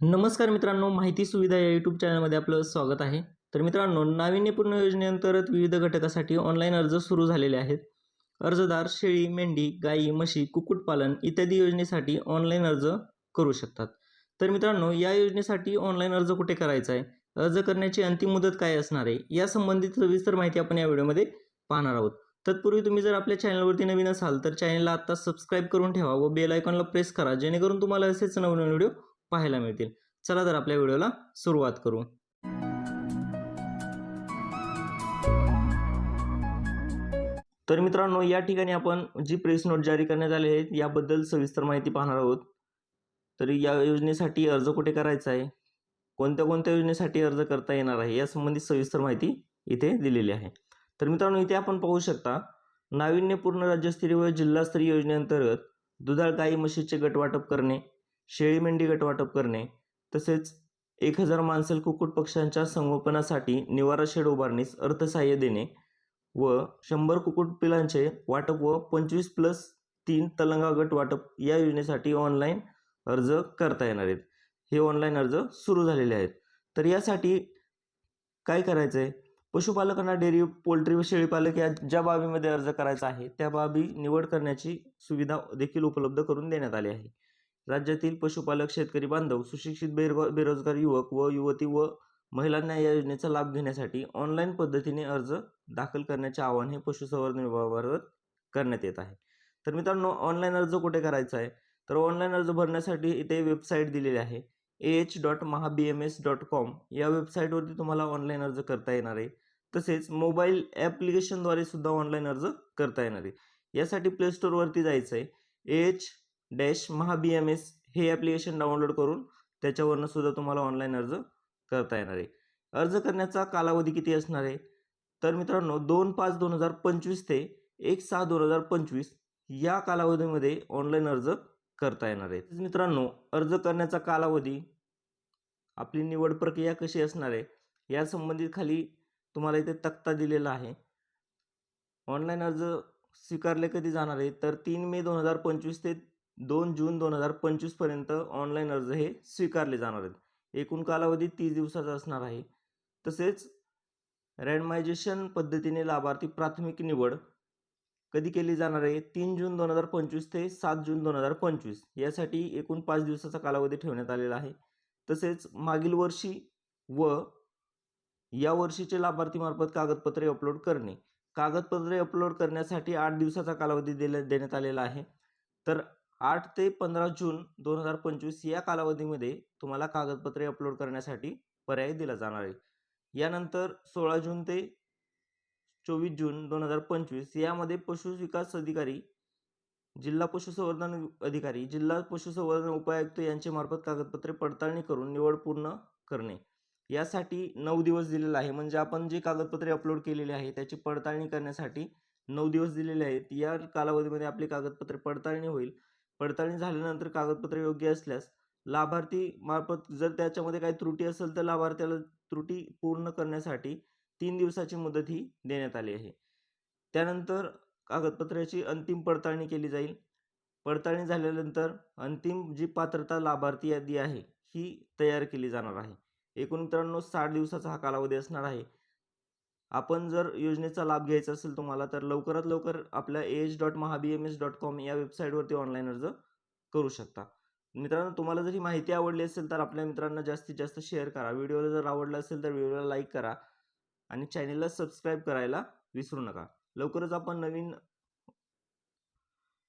नमस्कार मित्रांनो माहिती सुविधा या यूट्यूब चॅनलमध्ये आपलं स्वागत आहे. तर मित्रांनो नाविन्यपूर्ण योजनेअंतर्गत विविध घटकासाठी ऑनलाईन अर्ज सुरू झालेले आहेत. अर्जदार शेळी मेंढी गाई म्हशी कुक्कुटपालन इत्यादी योजनेसाठी ऑनलाईन अर्ज करू शकतात. तर मित्रांनो या योजनेसाठी ऑनलाईन अर्ज कुठे करायचा आहे? अर्ज करण्याची अंतिम मुदत काय असणार आहे? या संबंधित सविस्तर माहिती आपण या व्हिडिओमध्ये पाहणार आहोत. तत्पूर्वी तुम्ही जर आपल्या चॅनलवरती नवीन असाल तर चॅनलला आत्ता सबस्क्राईब करून ठेवा व बेल आयकॉनला प्रेस करा जेणेकरून तुम्हाला असेच नवनवीन व्हिडिओ पाहायला मिळतील. चला तर आपल्या व्हिडिओला सुरुवात करू. तर मित्रांनो या ठिकाणी आपण जी प्रेस नोट जारी करण्यात आली आहे याबद्दल सविस्तर माहिती पाहणार आहोत. तर या योजनेसाठी अर्ज कुठे करायचा आहे? कोणत्या कोणत्या योजनेसाठी अर्ज करता येणार आहे? यासंबंधी सविस्तर माहिती इथे दिलेली आहे. तर मित्रांनो इथे आपण पाहू शकता नाविन्यपूर्ण राज्यस्तरीय व जिल्हास्तरीय योजनेअंतर्गत दुधाळ गाई म्हशीचे गट वाटप करणे शेळी मेंढी गट वाटप करणे तसेच एक हजार माणसल कुक्कुट पक्ष्यांच्या संगोपनासाठी निवारा शेड उभारणीस अर्थसहाय्य देणे व शंभर कुक्कुट पिलांचे वाटप व पंचवीस प्लस तीन तलंगा गट वाटप या योजनेसाठी ऑनलाईन अर्ज करता येणार आहेत. हे ऑनलाईन अर्ज सुरू झालेले आहेत. तर यासाठी काय करायचं आहे पशुपालकांना डेअरी पोल्ट्री व शेळीपालक या ज्या बाबीमध्ये अर्ज करायचा आहे त्या बाबी निवड करण्याची सुविधा देखील उपलब्ध करून देण्यात आली आहे. राज्यातील पशुपालक शेतकरी बांधव सुशिक्षित बेरो बेरोजगार युवक व युवती व महिलांना या योजनेचा लाभ घेण्यासाठी ऑनलाईन पद्धतीने अर्ज दाखल करण्याचे आवाहन हे पशुसंवर्धन विभागामार्फत करण्यात येत आहे. तर मित्रांनो ऑनलाईन अर्ज कुठे करायचा आहे? तर ऑनलाईन अर्ज भरण्यासाठी इथे वेबसाईट दिलेली आहे. A H dot Maha B M S dot com या वेबसाईटवरती तुम्हाला ऑनलाईन अर्ज करता येणार आहे. तसेच मोबाईल ॲप्लिकेशनद्वारे सुद्धा ऑनलाईन अर्ज करता येणार आहे. यासाठी प्ले स्टोअरवरती जायचं आहे. A H dash Maha B M S हे ॲप्लिकेशन डाउनलोड करून त्याच्यावरनं सुद्धा तुम्हाला ऑनलाईन अर्ज करता येणार आहे. अर्ज करण्याचा कालावधी किती असणार आहे? तर मित्रांनो दोन पाच दोन हजार पंचवीस ते एक सहा दोन हजार पंचवीस या कालावधीमध्ये ऑनलाईन अर्ज करता येणार आहे. मित्रांनो अर्ज करण्याचा कालावधी आपली निवड प्रक्रिया कशी असणार आहे या संबंधित खाली तुम्हाला इथे तक्ता दिलेला आहे. ऑनलाईन अर्ज स्वीकारले कधी जाणार आहे? तर तीन मे दोन हजार पंचवीस ते दोन जून दोन हजार पंचवीसपर्यंत ऑनलाईन अर्ज हे स्वीकारले जाणार आहेत. एकूण कालावधी तीस दिवसाचा असणार आहे. तसेच रँडमायझेशन पद्धतीने लाभार्थी प्राथमिक निवड कधी केली जाणार आहे? तीन जून दोन हजार पंचवीस ते सात जून दोन हजार पंचवीस यासाठी एकूण पाच दिवसाचा कालावधी ठेवण्यात आलेला आहे. तसेच मागील वर्षी व या वर्षीचे लाभार्थीमार्फत कागदपत्रे अपलोड करणे. कागदपत्रे अपलोड करण्यासाठी आठ दिवसाचा कालावधी दिला देण्यात आलेला आहे. तर आठ ते पंधरा जून दोन हजार पंचवीस या कालावधीमध्ये तुम्हाला कागदपत्रे अपलोड करण्यासाठी पर्याय दिला जाणार आहे. यानंतर सोळा जून ते चोवीस जून दोन हजार पंचवीस यामध्ये पशु विकास अधिकारी जिल्हा पशुसंवर्धन अधिकारी जिल्हा पशुसंवर्धन उपायुक्त यांचे मार्फत कागदपत्रे पडताळणी करून निवड पूर्ण करणे. यासाठी नऊ दिवस दिलेला आहे. म्हणजे आपण जे कागदपत्रे अपलोड केलेले आहे त्याची पडताळणी करण्यासाठी नऊ दिवस दिलेले आहेत. या कालावधीमध्ये आपली कागदपत्रे पडताळणी होईल. पडताळणी झाल्यानंतर कागदपत्रे योग्य असल्यास लाभार्थी मार्फत जर त्याच्यामध्ये काही त्रुटी असेल तर लाभार्थ्याला त्रुटी पूर्ण करण्यासाठी तीन दिवसाची मुदत ही देण्यात आली आहे. त्यानंतर कागदपत्राची अंतिम पडताळणी केली जाईल. पडताळणी झाल्यानंतर अंतिम जी पात्रता लाभार्थी यादी आहे ही तयार केली जाणार आहे. एकूण मित्रांनो साठ दिवसाचा हा कालावधी असणार आहे. आपण जर योजनेचा लाभ घ्यायचा असेल तुम्हाला तर लवकरात लवकर आपल्या H dot Maha B M S dot com या वेबसाईटवरती ऑनलाईन अर्ज करू शकता. मित्रांनो तुम्हाला जर ही माहिती आवडली असेल तर आपल्या मित्रांना जास्तीत जास्त शेअर करा. व्हिडिओला जर आवडला असेल तर व्हिडिओला लाईक करा आणि चॅनेलला सबस्क्राईब करायला विसरू नका. लवकरच आपण नवीन